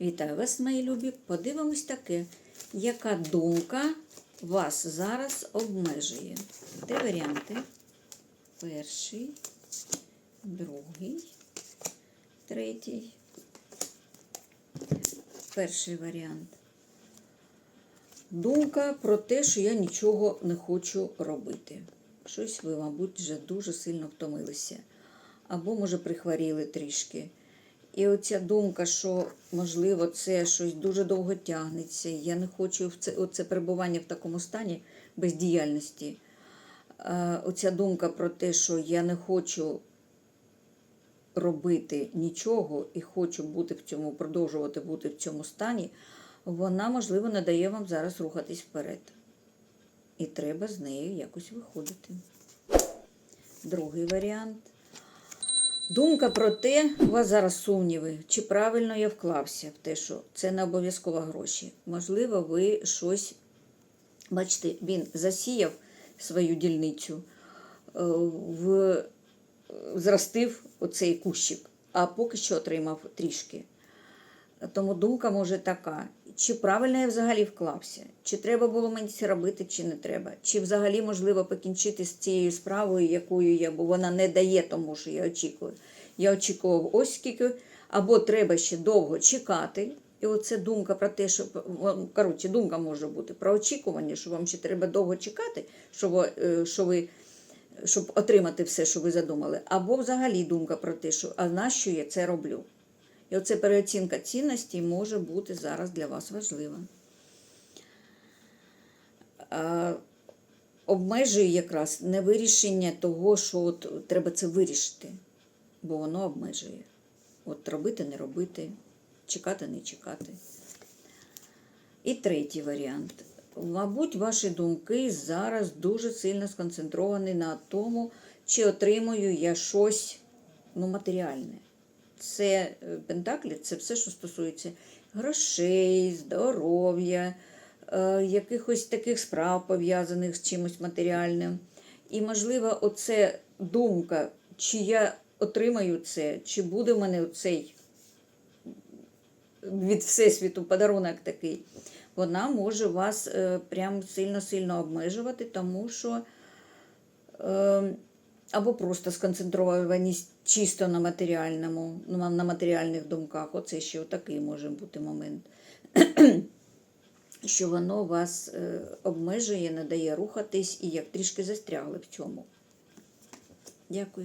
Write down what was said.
Вітаю вас, мої любі. Подивимось таке, яка думка вас зараз обмежує. Три варіанти. Перший, другий, третій. Перший варіант. Думка про те, що я нічого не хочу робити. Щось ви, мабуть, вже дуже сильно втомилися. Або, може, прихворіли трішки. І оця думка, що, можливо, це щось дуже довго тягнеться. Я не хочу в це, оце перебування в такому стані бездіяльності. Е, Оця думка про те, що я не хочу робити нічого і хочу бути в цьому, продовжувати бути в цьому стані, вона, можливо, не дає вам зараз рухатись вперед. І треба з нею якось виходити. Другий варіант. Думка про те, у вас зараз сумніви, чи правильно я вклався в те, що це не обов'язково гроші. Можливо, ви щось, бачите, він засіяв свою дільницю, е, в, зростив оцей кущик, а поки що отримав трішки. Тому думка може така, чи правильно я взагалі вклався, чи треба було мені це робити, чи не треба, чи взагалі можливо покінчити з цією справою, якою я, бо вона не дає тому, що я очікую. Я очікував ось скільки, або треба ще довго чекати. І оце думка про те, що коротше, думка може бути про очікування, що вам ще треба довго чекати, що е, що ви щоб отримати все, що ви задумали, або взагалі думка про те, що а нащо я це роблю. І оце переоцінка цінностей може бути зараз для вас важлива. Обмежує якраз не вирішення того, що от треба це вирішити, бо воно обмежує. От робити, не робити, чекати, не чекати. І третій варіант. Мабуть, ваші думки зараз дуже сильно сконцентровані на тому, чи отримую я щось ну, матеріальне. Це е, пентаклі, це все, що стосується грошей, здоров'я, е, якихось таких справ, пов'язаних з чимось матеріальним. І, можливо, оце думка, чи я отримаю це, чи буде в мене цей від Всесвіту подарунок такий, вона може вас е, прям сильно-сильно обмежувати, тому що е, або просто сконцентрованість чисто на матеріальному, на, на матеріальних думках. Оце ще такий може бути момент. що воно вас е, обмежує, не дає рухатись і як трішки застрягли в цьому. Дякую.